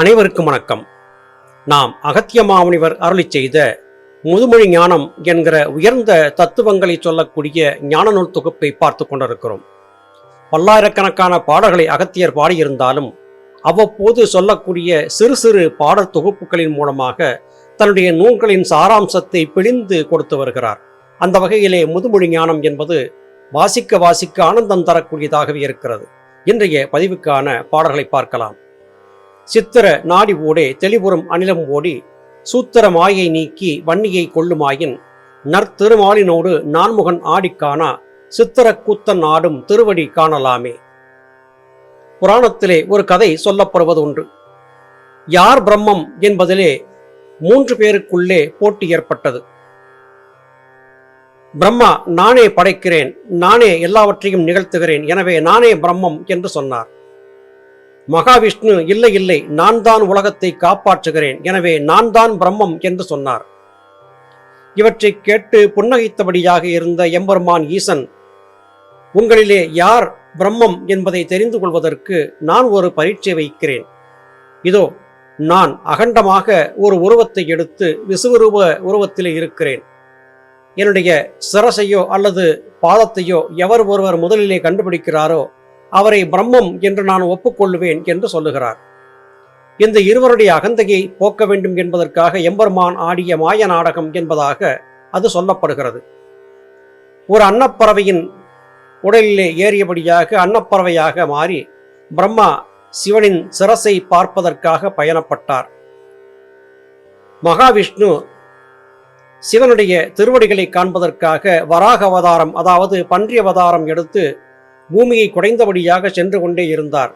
அனைவருக்கும் வணக்கம். நாம் அகத்திய மாமுனிவர் அருளிச் செய்த முதுமொழி ஞானம் என்கிற உயர்ந்த தத்துவங்களை சொல்லக்கூடிய ஞான நூல் தொகுப்பை பார்த்து கொண்டிருக்கிறோம். பல்லாயிரக்கணக்கான பாடல்களை அகத்தியர் பாடியிருந்தாலும் அவ்வப்போது சொல்லக்கூடிய சிறு சிறு பாடல் தொகுப்புகளின் மூலமாக தன்னுடைய நூல்களின் சாராம்சத்தை பிழிந்து கொடுத்து வருகிறார். அந்த வகையிலே முதுமொழி ஞானம் என்பது வாசிக்க வாசிக்க ஆனந்தம் தரக்கூடியதாகவே இருக்கிறது. இன்றைய பதிவுக்கான பாடல்களை பார்க்கலாம். சித்திர நாடி ஓடே தெளிவுறும் அனிலம் ஓடி சூத்திர மாயை நீக்கி வன்னியை கொள்ளுமாயின் நற்திருமாலினோடு நான்முகன் ஆடிக்கானா சித்திர கூத்தன் ஆடும் திருவடி காணலாமே. புராணத்திலே ஒரு கதை சொல்லப்படுவது உண்டு. யார் பிரம்மம் என்பதிலே மூன்று பேருக்குள்ளே போட்டி ஏற்பட்டது. பிரம்மா நானே படைக்கிறேன் நானே எல்லாவற்றையும் நிகழ்த்துகிறேன் எனவே நானே பிரம்மம் என்று சொன்னார். மகாவிஷ்ணு இல்லை இல்லை நான் தான் உலகத்தை காப்பாற்றுகிறேன். எனவே நான் தான் பிரம்மம் என்று சொன்னார். இவற்றை கேட்டு புன்னகைத்தபடியாக இருந்த எம்பெருமான் ஈசன் உங்களிலே யார் பிரம்மம் என்பதை தெரிந்து கொள்வதற்கு நான் ஒரு பரீட்சை வைக்கிறேன். இதோ நான் அகண்டமாக ஒரு உருவத்தை எடுத்து விசுவரூப உருவத்திலே இருக்கிறேன். என்னுடைய சிரசையோ அல்லது பாதத்தையோ எவர் ஒருவர் முதலிலே கண்டுபிடிக்கிறாரோ அவரை பிரம்மம் என்று நான் ஒப்புக்கொள்ளுவேன் என்று சொல்லுகிறார். இந்த இருவருடைய அகந்தையை போக்க வேண்டும் என்பதற்காக எம்பெருமான் ஆடிய மாய நாடகம் என்பதாக அது சொல்லப்படுகிறது. ஒரு அன்னப்பறவையின் உடலிலே ஏறியபடியாக அன்னப்பறவையாக மாறி பிரம்மா சிவனின் சிரசை பார்ப்பதற்காக பயணப்பட்டார். மகாவிஷ்ணு சிவனுடைய திருவடிகளை காண்பதற்காக வராக அவதாரம் அதாவது பன்றி அவதாரம் எடுத்து பூமியை குடைந்தபடியாக சென்று கொண்டே இருந்தார்.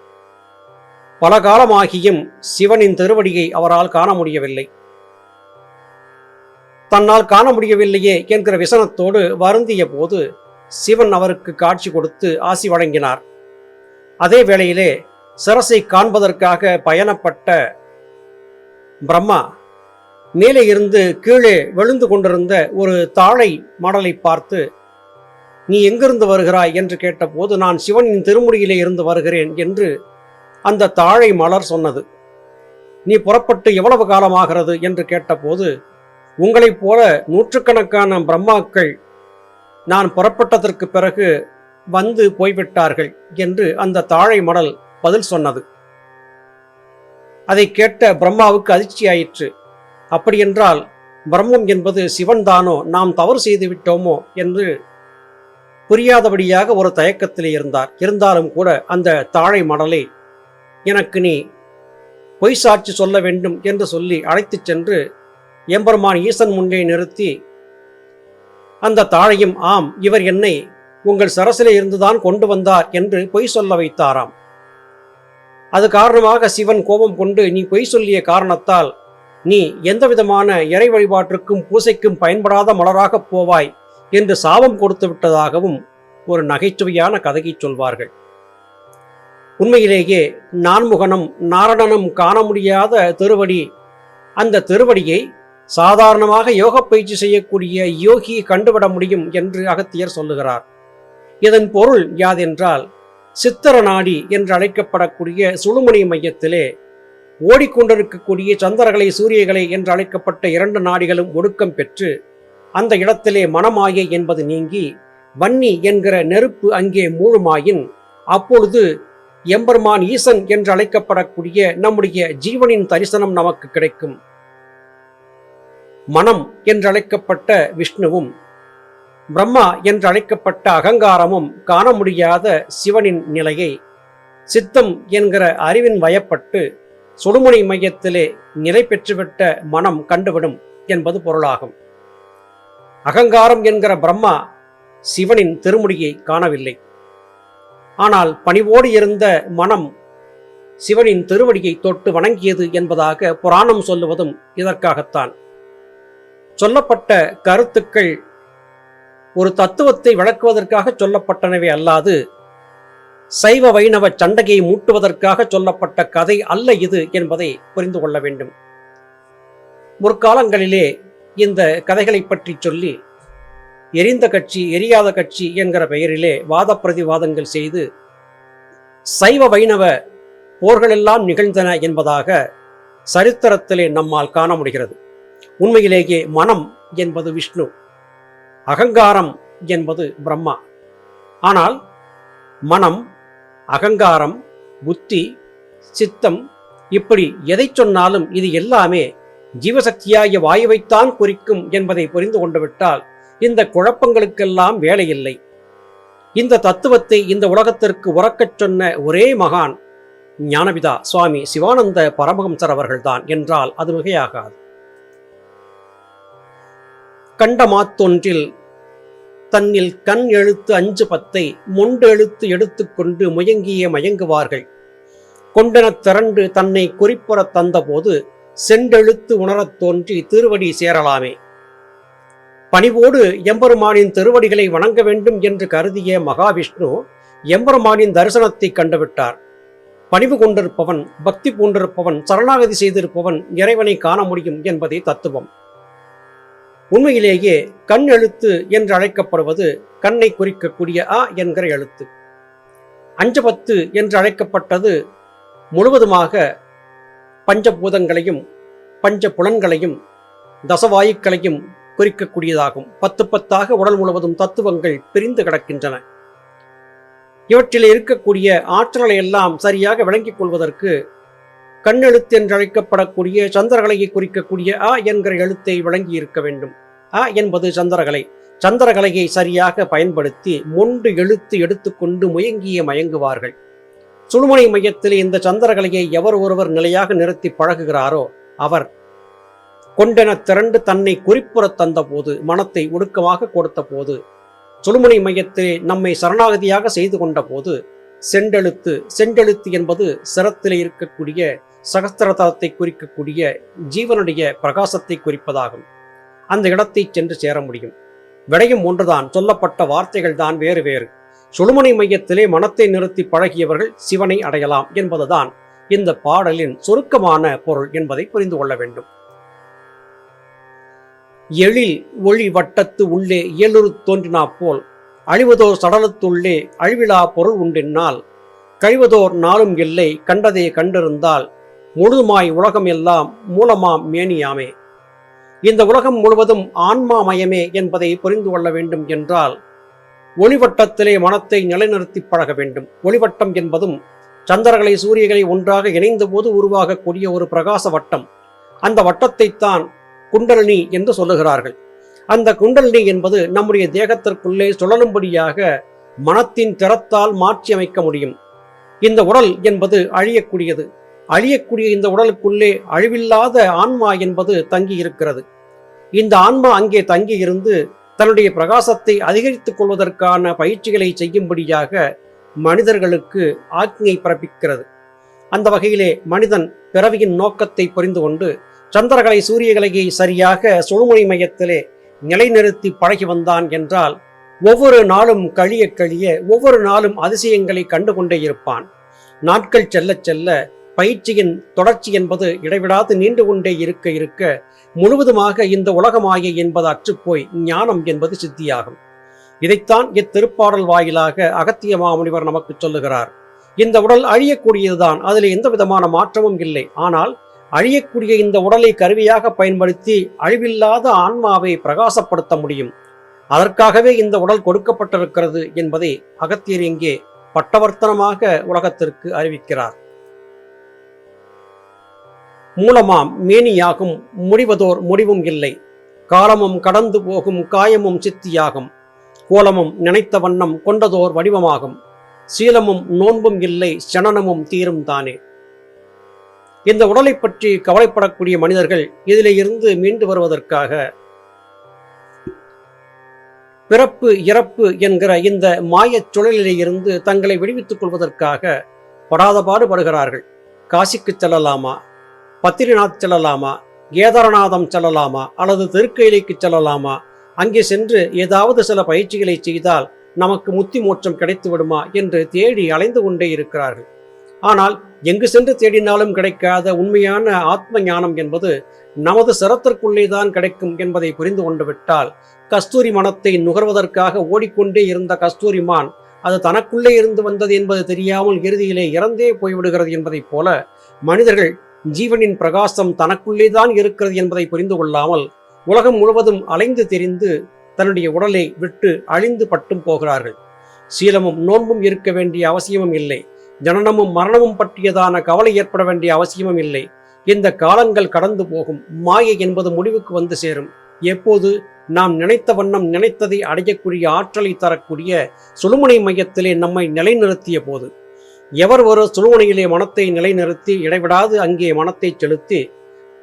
பல காலமாகியும் சிவனின் திருவடியை அவரால் காண முடியவில்லை. தன்னால் காண முடியவில்லையே என்கிற விசனத்தோடு வருந்திய போது சிவன் அவருக்கு காட்சி கொடுத்து ஆசி வழங்கினார். அதே வேளையிலே சிரசை காண்பதற்காக பயணப்பட்ட பிரம்மா மேலே இருந்து கீழே விழுந்து கொண்டிருந்த ஒரு தாழை மடலை பார்த்து நீ எங்கிருந்து வருகிறாய் என்று கேட்டபோது நான் சிவனின் திருமுடியிலே இருந்து வருகிறேன் என்று அந்த தாழை மலர் சொன்னது. நீ புறப்பட்டு எவ்வளவு காலமாகிறது என்று கேட்டபோது உங்களைப் போல நூற்றுக்கணக்கான பிரம்மாக்கள் நான் புறப்பட்டதற்கு பிறகு வந்து போய்விட்டார்கள் என்று அந்த தாழை மடல் பதில் சொன்னது. அதை கேட்ட பிரம்மாவுக்கு அதிர்ச்சியாயிற்று. அப்படியென்றால் பிரம்மம் என்பது சிவன்தானோ? நாம் தவறு செய்து விட்டோமோ என்று புரியாதபடியாக ஒரு தயக்கத்திலே இருந்தார். இருந்தாலும் கூட அந்த தாழை மடலை எனக்கு நீ பொய் சாட்சி சொல்ல வேண்டும் என்று சொல்லி அழைத்துச் சென்று எம்பெருமான் ஈசன் முன்னே நிறுத்தி அந்த தாழையும் ஆம் இவர் என்னை உங்கள் சரசிலே இருந்துதான் கொண்டு வந்தார் என்று பொய் சொல்ல வைத்தாராம். அது காரணமாக சிவன் கோபம் கொண்டு நீ பொய் சொல்லிய காரணத்தால் நீ எந்த விதமான இறை வழிபாட்டிற்கும் பூசைக்கும் பயன்படாத மலராகப் போவாய் என்று சாபம் கொடுத்து விட்டதாகவும் ஒரு நகைச்சுவையான கதையை சொல்வார்கள். உண்மையிலேயே நான்முகனும் நாரணனும் காண முடியாத திருவடி அந்த திருவடியை சாதாரணமாக யோக பயிற்சி செய்யக்கூடிய யோகி கண்டுவிட முடியும் என்று அகத்தியர் சொல்லுகிறார். இதன் பொருள் யாதென்றால் சித்திர நாடி என்று அழைக்கப்படக்கூடிய சுழுமணி மையத்திலே ஓடிக்கொண்டிருக்கக்கூடிய சந்திரகலை சூரியகளை என்று அழைக்கப்பட்ட இரண்டு நாடிகளும் ஒடுக்கம் பெற்று அந்த இடத்திலே மனமாயே என்பது நீங்கி வன்னி என்கிற நெருப்பு அங்கே மூழுமாயின் அப்பொழுது எம்பெருமான் ஈசன் என்று அழைக்கப்படக்கூடிய நம்முடைய ஜீவனின் தரிசனம் நமக்கு கிடைக்கும். மனம் என்றழைக்கப்பட்ட விஷ்ணுவும் பிரம்மா என்று அழைக்கப்பட்ட அகங்காரமும் காண முடியாத சிவனின் நிலையை சித்தம் என்கிற அறிவின் வயப்பட்டு சுடுமுனை மையத்திலே நிலை பெற்றுவிட்ட மனம் கண்டுவிடும் என்பது பொருளாகும். அகங்காரம் என்கிற பிரம்மா சிவனின் திருமுடியை காணவில்லை. ஆனால் பணிவோடு இருந்த மனம் சிவனின் திருவடியை தொட்டு வணங்கியது என்பதாக புராணம் சொல்லுவதும் இதற்காகத்தான். சொல்லப்பட்ட கருத்துக்கள் ஒரு தத்துவத்தை விளக்குவதற்காக சொல்லப்பட்டனவே அல்லாது சைவ வைணவ சண்டையை மூட்டுவதற்காக சொல்லப்பட்ட கதை அல்ல இது என்பதை புரிந்து கொள்ள வேண்டும். முற்காலங்களிலே இந்த கதைகளை பற்றி சொல்லி எரிந்த கட்சி எரியாத கட்சி என்கிற பெயரிலே வாத பிரதிவாதங்கள் செய்து சைவ வைணவ போர்களெல்லாம் நிகழ்ந்தன என்பதாக சரித்திரத்திலே நம்மால் காண முடிகிறது. உண்மையிலேயே மனம் என்பது விஷ்ணு அகங்காரம் என்பது பிரம்மா. ஆனால் மனம் அகங்காரம் புத்தி சித்தம் இப்படி எதை சொன்னாலும் இது எல்லாமே ஜீவசக்தியாகிய வாயுவைத்தான் குறிக்கும் என்பதை புரிந்து கொண்டுவிட்டால் இந்த குழப்பங்களுக்கெல்லாம் வேலையில்லை. இந்த தத்துவத்தை இந்த உலகத்திற்கு உறக்கச் சொன்ன ஒரே மகான் ஞானபிதா சுவாமி சிவானந்த பரமஹம்சர் அவர்கள்தான் என்றால் அது மிகையாகாது. கண்டமாத்தொன்றில் தன்னில் கண் எழுத்து அஞ்சு பத்தை மொண்டு எழுத்து எடுத்துக்கொண்டு முயங்கியே மயங்குவார்கள். கொண்டெனத் திரண்டு தன்னை குறிப்புறத் தந்தபோது செண்டெழுத்து உணரத் தோன்றி திருவடி சேரலாமே. பணிவோடு எம்பெருமானின் திருவடிகளை வணங்க வேண்டும் என்று கருதிய மகாவிஷ்ணு எம்பெருமானின் தரிசனத்தை கண்டுவிட்டார். பணிவு கொண்டிருப்பவன் பக்தி பூண்டிருப்பவன் சரணாகதி செய்திருப்பவன் இறைவனை காண முடியும் என்பதே தத்துவம். உண்மையிலேயே கண் எழுத்து என்று அழைக்கப்படுவது கண்ணை குறிக்கக்கூடிய அ என்கிற எழுத்து. அஞ்சபத்து என்று அழைக்கப்பட்டது முழுவதுமாக பஞ்சபூதங்களையும் பஞ்ச புலன்களையும் தசவாயுக்களையும் குறிக்கக்கூடியதாகும். பத்து பத்தாக உடல் முழுவதும் தத்துவங்கள் பிரிந்து கிடக்கின்றன. இவற்றில் இருக்கக்கூடிய ஆற்றலை எல்லாம் சரியாக விளங்கிக் கொள்வதற்கு கண்ணெழுத்து என்று அழைக்கப்படக்கூடிய சந்திரகலையை குறிக்கக்கூடிய அ என்கிற எழுத்தை விளங்கி இருக்க வேண்டும். அ என்பது சந்திரகலை. சந்திரகலையை சரியாக பயன்படுத்தி மொண்டு எழுத்து எடுத்துக்கொண்டு முயங்கிய மயங்குவார்கள். சுழுமுனை மையத்தில் இந்த சந்திரகலையை எவர் ஒருவர் நிலையாக நிறுத்தி பழகுகிறாரோ அவர் கொண்டென திரண்டு தன்னை குறிப்புறத் தந்த போது மனத்தை ஒடுக்கமாக கொடுத்த போது சுழுமுனை மையத்தில் நம்மை சரணாகதியாக செய்து கொண்ட போது செண்டெழுத்து செண்டெழுத்து என்பது சிரத்தில் இருக்கக்கூடிய சகஸ்திரதலத்தை குறிக்கக்கூடிய ஜீவனுடைய பிரகாசத்தை குறிப்பதாகும். அந்த இடத்தை சென்று சேர முடியும். விடையும் ஒன்றுதான். சொல்லப்பட்ட வார்த்தைகள் தான் வேறு வேறு. சுழுமணி மையத்திலே மனத்தை நிறுத்தி பழகியவர்கள் சிவனை அடையலாம் என்பதுதான் இந்த பாடலின் சுருக்கமான பொருள் என்பதை புரிந்து கொள்ள வேண்டும். எழில் ஒளி வட்டத்து உள்ளே இயலுறு தோன்றினா போல் அழிவதோர் சடலத்துள்ளே அழிவிழா பொருள் உண்டென்னால் கழிவதோர் நாளும் இல்லை கண்டதே கண்டிருந்தால் முழுதுமாய் உலகம் எல்லாம் மூலமாம் மேனியாமே. இந்த உலகம் முழுவதும் ஆன்மாமயமே என்பதை புரிந்து கொள்ள வேண்டும் என்றால் ஒளிவட்டத்திலே மனத்தை நிலைநிறுத்தி பழக வேண்டும். ஒளிவட்டம் என்பதும் சந்திரகளை சூரியகளை ஒன்றாக இணைந்த போது உருவாகக்கூடிய ஒரு பிரகாச வட்டம். அந்த வட்டத்தைத்தான் குண்டலினி என்று சொல்லுகிறார்கள். அந்த குண்டலினி என்பது நம்முடைய தேகத்திற்குள்ளே சுழலும்படியாக மனத்தின் திறத்தால் மாற்றி அமைக்க முடியும். இந்த உடல் என்பது அழியக்கூடியது. அழியக்கூடிய இந்த உடலுக்குள்ளே அழிவில்லாத ஆன்மா என்பது தங்கி இருக்கிறது இந்த ஆன்மா அங்கே தங்கி இருந்து தன்னுடைய பிரகாசத்தை அதிகரித்துக் கொள்வதற்கான பயிற்சிகளை செய்யும்படியாக மனிதர்களுக்கு ஆக்ஞை பிறப்பிக்கிறது. அந்த வகையிலே மனிதன் பிறவியின் நோக்கத்தை புரிந்து கொண்டு சந்திரகலை சூரியகலையை சரியாக சுழுமுனை மையத்திலே நிலைநிறுத்தி பழகி வந்தான் என்றால் ஒவ்வொரு நாளும் கழிய கழிய ஒவ்வொரு நாளும் அதிசயங்களை கண்டு கொண்டே இருப்பான். நாட்கள் செல்ல செல்ல பயிற்சியின் தொடர்ச்சி என்பது இடைவிடாது நீண்டு கொண்டே இருக்க இருக்க முழுவதுமாக இந்த உலகமாய என்பது அற்றுப்போய் ஞானம் என்பது சித்தியாகும். இதைத்தான் இத்திருப்பாடல் வாயிலாக அகத்திய மாமுனிவர் நமக்கு சொல்லுகிறார். இந்த உடல் அழியக்கூடியதுதான் அதில் எந்த விதமான மாற்றமும் இல்லை. ஆனால் அழியக்கூடிய இந்த உடலை கருவியாக பயன்படுத்தி அழிவில்லாத ஆன்மாவை பிரகாசப்படுத்த முடியும். அதற்காகவே இந்த உடல் கொடுக்கப்பட்டிருக்கிறது என்பதை அகத்தியர் இங்கே பட்டவர்த்தனமாக உலகத்திற்கு அறிவிக்கிறார். மூலமாம் மேனியாகும் முடிவதோர் முடிவும் இல்லை. காலமும் கடந்து போகும் காயமும் சித்தியாகும். கோலமும் நினைத்த வண்ணம் கொண்டதோர் வடிவமாகும். சீலமும் நோன்பும் இல்லை சனனமும் தீரும் தானே. இந்த உடலை பற்றி கவலைப்படக்கூடிய மனிதர்கள் இதிலே இருந்து மீண்டு வருவதற்காக பிறப்பு இறப்பு என்கிற இந்த மாயச் சுழலிலே இருந்து தங்களை விடுவித்துக் கொள்வதற்காக படாத பாடுபடுகிறார்கள் காசிக்கு செல்லலாமா? பத்திரிநாத் செல்லலாமா? கேதாரநாதம் செல்லலாமா? அல்லது திருக்கையிலைக்கு செல்லலாமா? அங்கே சென்று ஏதாவது சில பயிற்சிகளை செய்தால் நமக்கு முத்தி மோட்சம் கிடைத்து விடுமா என்று தேடி அலைந்து கொண்டே இருக்கிறார்கள். ஆனால் எங்கு சென்று தேடினாலும் கிடைக்காத உண்மையான ஆத்ம ஞானம் என்பது நமது சிரத்திற்குள்ளே தான் கிடைக்கும் என்பதை புரிந்து கொண்டு விட்டால் கஸ்தூரி மனத்தை நுகர்வதற்காக ஓடிக்கொண்டே இருந்த கஸ்தூரிமான் அது தனக்குள்ளே இருந்து வந்தது என்பது தெரியாமல் இறுதியிலே இறந்தே போய்விடுகிறது என்பதைப் போல மனிதர்கள் ஜீவனின் பிரகாசம் தனக்குள்ளேதான் இருக்கிறது என்பதை புரிந்து கொள்ளாமல் உலகம் முழுவதும் அலைந்து தெரிந்து தன்னுடைய உடலை விட்டு அழிந்து பட்டும் போகிறார்கள். சீலமும் நோன்பும் இருக்க வேண்டிய அவசியமும் இல்லை. ஜனனமும் மரணமும் பற்றியதான கவலை ஏற்பட வேண்டிய அவசியமும் இல்லை. இந்த காலங்கள் கடந்து போகும். மாயை என்பது முடிவுக்கு வந்து சேரும். எப்போது நாம் நினைத்த வண்ணம் நினைத்ததை அடையக்கூடிய ஆற்றலை தரக்கூடிய சுழுமுனை மையத்திலே நம்மை நிலைநிறுத்திய போது எவர் ஒரு சுழுமுனையிலே மனத்தை நிலைநிறுத்தி இடைவிடாது அங்கே மனத்தை செலுத்தி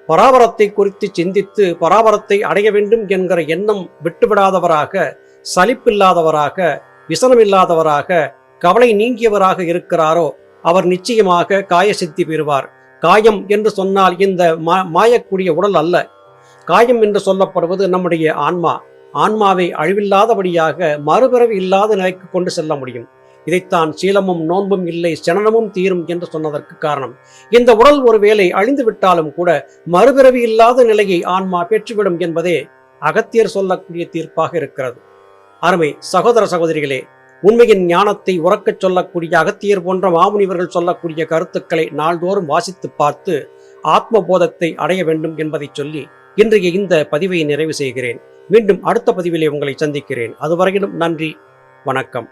பராபரத்தை குறித்து சிந்தித்து பராபரத்தை அடைய வேண்டும் என்கிற எண்ணம் விட்டுவிடாதவராக சலிப்பில்லாதவராக விசனமில்லாதவராக கவலை நீங்கியவராக இருக்கிறாரோ அவர் நிச்சயமாக காய சித்தி பெறுவார். காயம் என்று சொன்னால் இந்த மா மாயக்கூடிய உடல் அல்ல. காயம் என்று சொல்லப்படுவது நம்முடைய ஆன்மா. ஆன்மாவை அழிவில்லாதபடியாக மறுபிறவி இல்லாத நிலைக்கு கொண்டு செல்ல முடியும். இதைத்தான் சீலமும் நோன்பும் இல்லை சனனமும் தீரும் என்று சொன்னதற்கு காரணம். இந்த உடல் ஒருவேளை அழிந்து விட்டாலும் கூட மறுபிறவி இல்லாத நிலையை ஆன்மா பெற்றுவிடும் என்பதே அகத்தியர் சொல்லக்கூடிய தீர்ப்பாக இருக்கிறது. அருமை சகோதர சகோதரிகளே உண்மையின் ஞானத்தை உறக்கச் சொல்லக்கூடிய அகத்தியர் போன்ற மாமுனிவர்கள் சொல்லக்கூடிய கருத்துக்களை நாள்தோறும் வாசித்து பார்த்து ஆத்ம போதத்தை அடைய வேண்டும் என்பதை சொல்லி இன்றைய இந்த பதிவை நிறைவு செய்கிறேன். மீண்டும் அடுத்த பதிவிலே உங்களை சந்திக்கிறேன். அதுவரையிலும் நன்றி வணக்கம்.